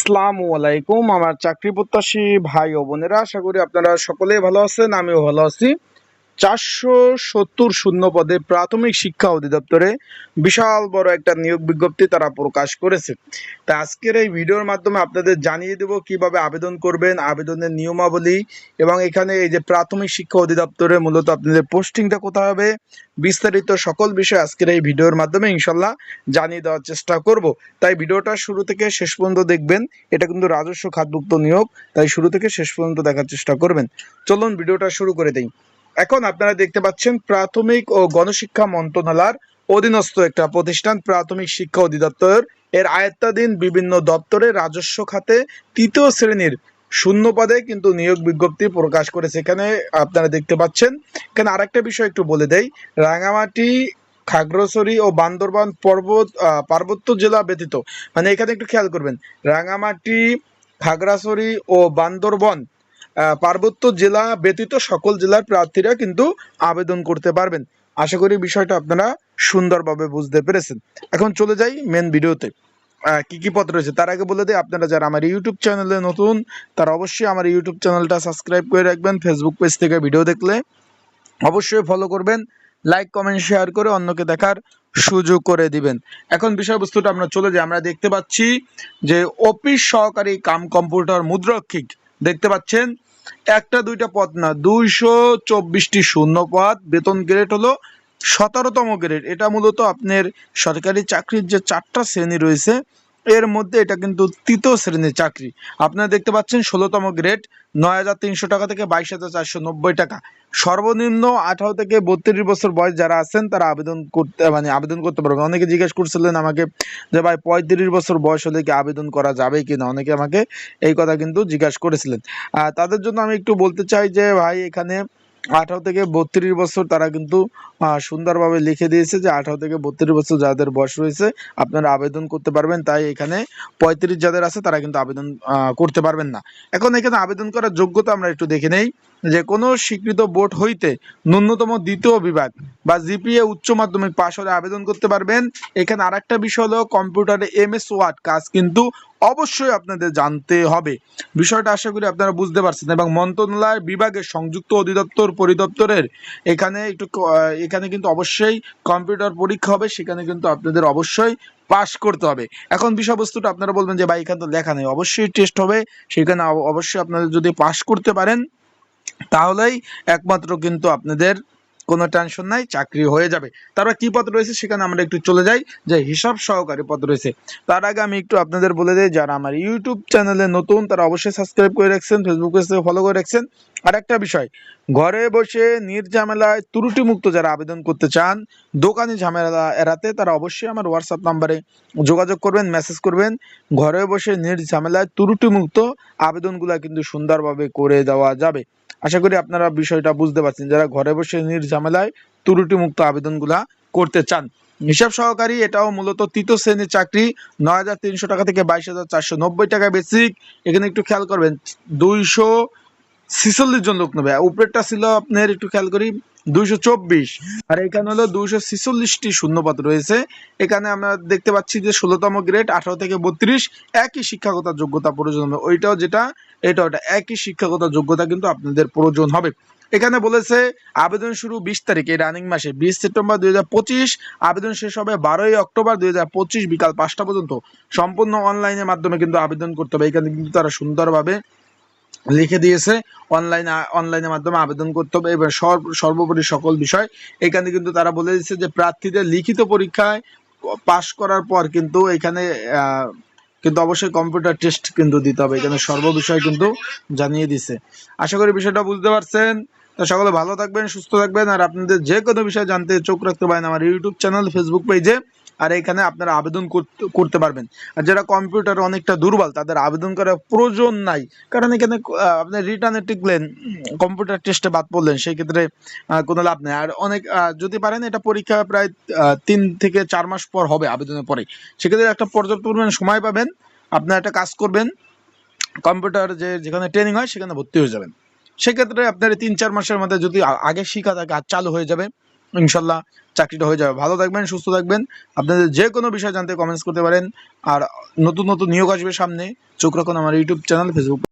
আসসালামু আলাইকুম। আমার চাকরি প্রত্যাশী ভাই ও বোনেরা, আশা করি আপনারা সকলেই ভালো আছেন, আমিও ভালো আছি। চারশো সত্তর শূন্য পদে প্রাথমিক শিক্ষা অধিদপ্তরে বিশাল বড় একটা নিয়োগ বিজ্ঞপ্তি তারা প্রকাশ করেছে। তা আজকের এই ভিডিওর মাধ্যমে আপনাদের জানিয়ে দেব কীভাবে আবেদন করবেন, আবেদনের নিয়মাবলী এবং এখানে এই যে প্রাথমিক শিক্ষা অধিদপ্তরে মূলত আপনাদের পোস্টিংটা কোথায় হবে, বিস্তারিত সকল বিষয় আজকের এই ভিডিওর মাধ্যমে ইনশাল্লাহ জানিয়ে দেওয়ার চেষ্টা করব। তাই ভিডিওটা শুরু থেকে শেষ পর্যন্ত দেখবেন, এটা কিন্তু রাজস্ব খাতভুক্ত নিয়োগ, তাই শুরু থেকে শেষ পর্যন্ত দেখার চেষ্টা করবেন। চলুন ভিডিওটা শুরু করে দিই। এখন আপনারা দেখতে পাচ্ছেন প্রাথমিক ও গণশিক্ষা মন্ত্রণালয়ের অধীনস্থ একটা প্রতিষ্ঠান, প্রাথমিক শিক্ষা অধিদপ্তর। এর আয়ত্তাধীন বিভিন্ন দপ্তরে রাজস্ব খাতে তৃতীয় শ্রেণির শূন্য পদে কিন্তু নিয়োগ বিজ্ঞপ্তি প্রকাশ করেছে এখানে আপনারা দেখতে পাচ্ছেন। এখানে আরেকটা বিষয় একটু বলে দেই। রাঙামাটি, খাগড়াছড়ি ও বান্দরবান পর্বত পার্বত্য জেলা ব্যতীত মানে এখানে একটু খেয়াল করবেন, রাঙামাটি, খাগড়াছড়ি ও বান্দরবন পার্বত্য জেলা ব্যতীত সকল জেলার প্রার্থীরা কিন্তু আবেদন করতে পারবেন। আশা করি বিষয়টা আপনারা সুন্দরভাবে বুঝতে পেরেছেন। এখন চলে যাই মেন ভিডিওতে। কি কি পদ রয়েছে? তার আগে বলে দিই, আপনারা যারা আমার ইউটিউব চ্যানেলে নতুন, তারা অবশ্যই আমার ইউটিউব চ্যানেলটা সাবস্ক্রাইব করে রাখবেন ফেসবুক পেজ থেকে ভিডিও দেখলে। অবশ্যই ফলো করবেন লাইক কমেন্ট শেয়ার করে অন্যকে দেখার সুযোগ করে দিবেন। এখন বিষয়বস্তুটা আমরা চলে যাই। আমরা দেখতে পাচ্ছি যে অফিস সহকারী কাম কম্পিউটার মুদ্রক্ষিক। দেখতে পাচ্ছেন একটা, দুইটা পদ না, দুইশো চব্বিশটি শূন্য পদ। বেতন গ্রেড হলো সতেরোতম গ্রেড এটা মূলত আপনার সরকারি চাকরির যে চারটা শ্রেণি রয়েছে এর মধ্যে এটা কিন্তু তৃতীয় শ্রেণির চাকরি। আপনারা দেখতে পাচ্ছেন ষোলোতম গ্রেড নয় হাজার তিনশো টাকা থেকে বাইশ হাজার চারশো নব্বই টাকা। সর্বনিম্ন আঠারো থেকে বত্রিশ বছর বয়স যারা আছেন, তারা আবেদন করতে মানে আবেদন করতে পারবেন। অনেকে জিজ্ঞেস করছিলেন আমাকে যে, ভাই, পঁয়ত্রিশ বছর বয়স হলে কি আবেদন করা যাবে কি না অনেকে আমাকে এই কথা কিন্তু জিজ্ঞাসা করেছিলেন। তাদের জন্য আমি একটু বলতে চাই যে, ভাই, এখানে আঠারো থেকে বত্রিশ বছর তারা কিন্তু সুন্দরভাবে লিখে দিয়েছে যে আঠারো থেকে বত্রিশ বছর যাদের বয়স রয়েছে, আপনারা আবেদন করতে পারবেন। তাই এখানে পঁয়ত্রিশ যাদের আছে তারা কিন্তু আবেদন করতে পারবেন না। এখন এখানে আবেদন করার যোগ্যতা আমরা একটু দেখে নেই। যে কোনো স্বীকৃত বোর্ড হইতে ন্যূনতম দ্বিতীয় বিভাগ বা জিপিএ উচ্চ মাধ্যমিক পাশ হলে আবেদন করতে পারবেন। এখানে আরেকটা বিষয় হলো কম্পিউটারে এম এস ওয়ার্ড কাজ কিন্তু অবশ্যই আপনাদের জানতে হবে। বিষয়টা আশা করি আপনারা বুঝতে পারছেন এবং মন্ত্রণালয় বিভাগের সংযুক্ত অধিদপ্তর পরিদপ্তরের এখানে একটু এখানে কিন্তু অবশ্যই কম্পিউটার পরীক্ষা হবে, সেখানে কিন্তু আপনাদের অবশ্যই পাশ করতে হবে। এখন বিষয়বস্তুটা আপনারা বলবেন যে, ভাই, এখানে তো লেখা নেই। অবশ্যই টেস্ট হবে, সেখানে অব- অবশ্যই আপনাদের যদি পাশ করতে পারেন তাহলেই একমাত্র কিন্তু আপনাদের কোনো টেনশন নাই, চাকরি হয়ে যাবে। তারপর কি পদ রয়েছে সেখানে আমরা একটু চলে যাই, যে হিসাব সহকারী পদ রয়েছে। তার আগে আমি একটু আপনাদের বলে দিই, যারা আমার ইউটিউব চ্যানেলে নতুন, তারা অবশ্যই সাবস্ক্রাইব করে রাখছেন ফেসবুক পেজ থেকে ফলো করে রাখছেন। আর একটা বিষয়, ঘরে বসে নির্ঝামেলায় ত্রুটিমুক্ত যারা আবেদন করতে চান, দোকানি ঝামেলা এড়াতে তারা অবশ্যই আমার হোয়াটসঅ্যাপ নাম্বারে যোগাযোগ করবেন মেসেজ করবেন। ঘরে বসে নির্ঝামেলায় ত্রুটিমুক্ত আবেদনগুলো কিন্তু সুন্দরভাবে করে দেওয়া যাবে। আশা করি আপনারা বিষয়টা বুঝতে পারছেন। যারা ঘরে বসে নির্ঝামেলায় ত্রুটিমুক্ত আবেদনগুলা করতে চান, হিসাব সহকারী এটাও মূলত তৃতীয় শ্রেণির চাকরি, নয় হাজার তিনশো টাকা থেকে বাইশ হাজার চারশো নব্বই টাকা বেসিক। এখানে একটু খেয়াল করবেন, দুইশো ছিচল্লিশ জন লোক নেবে। উপরেরটা ছিল আপনার একটু খেয়াল করি আর এখানে হলো দুইশো শূন্যপদ রয়েছে। এখানে আমরা দেখতে পাচ্ছি যে ষোলোতম গ্রেড আঠারো থেকে বত্রিশ, একই শিক্ষাগত যোগ্যতা প্রয়োজন হবে। ওইটাও যেটা এটা ওটা। একই শিক্ষাগত যোগ্যতা কিন্তু আপনাদের প্রয়োজন হবে। এখানে বলেছে, আবেদন শুরু বিশ তারিখে রানিং মাসে। বিশ সেপ্টেম্বর দুই হাজার পঁচিশ, আবেদন শেষ হবে বারোই অক্টোবর দুই হাজার পঁচিশ বিকাল পাঁচটা পর্যন্ত। সম্পূর্ণ অনলাইনের মাধ্যমে কিন্তু আবেদন করতে হবে। এখানে কিন্তু তারা সুন্দরভাবে লিখে দিয়েছে, অনলাইন অনলাইনের মাধ্যমে আবেদন করতে হবে। এবার সর্ব- সর্বোপরি সকল বিষয়। এখানে কিন্তু তারা বলে দিচ্ছে যে, প্রার্থীদের লিখিত পরীক্ষায় পাশ করার পর কিন্তু এখানে কিন্তু অবশ্যই কম্পিউটার টেস্ট কিন্তু দিতে হবে। এখানে সর্ববিষয় কিন্তু জানিয়ে দিছে। আশা করি বিষয়টা বুঝতে পারছেন। তো সকলে ভালো থাকবেন, সুস্থ থাকবেন। আর আপনাদের যে কোনো বিষয় জানতে চোখ রাখতে পারেন আমার ইউটিউব চ্যানেল, ফেসবুক পেজে। আর এখানে আপনারা আবেদন করতে পারবেন। আর যারা কম্পিউটার অনেকটা দুর্বল, তাদের আবেদন করার প্রয়োজন নাই। কারণ এখানে আপনি রিটার্নে টিকলেন কম্পিউটার টেস্টে বাদ পড়লেন সেই ক্ষেত্রে কোনো লাভ নেই। আর অনেক যদি পারেন, এটা পরীক্ষা প্রায় তিন থেকে চার মাস পর হবে আবেদনের পরে। সেক্ষেত্রে একটা পর্যাপ্ত পরিমাণ সময় পাবেন, আপনার একটা কাজ করবেন কম্পিউটার যে, যেখানে ট্রেনিং হয়, সেখানে ভর্তি হয়ে যাবেন। সেক্ষেত্রে আপনার তিন চার মাসের মধ্যে যদি আগে শিখা থাকে, আর চালু হয়ে যাবে ইনশাল্লাহ চাকরিটা হয়ে যাবে। ভালো থাকবেন, সুস্থ থাকবেন। আপনাদের যে কোনো বিষয় জানতে কমেন্টস করতে পারেন। আর নতুন নতুন নিয়োগ আসবে সামনে। চোখ রাখুন আমার ইউটিউব চ্যানেল ফেসবুক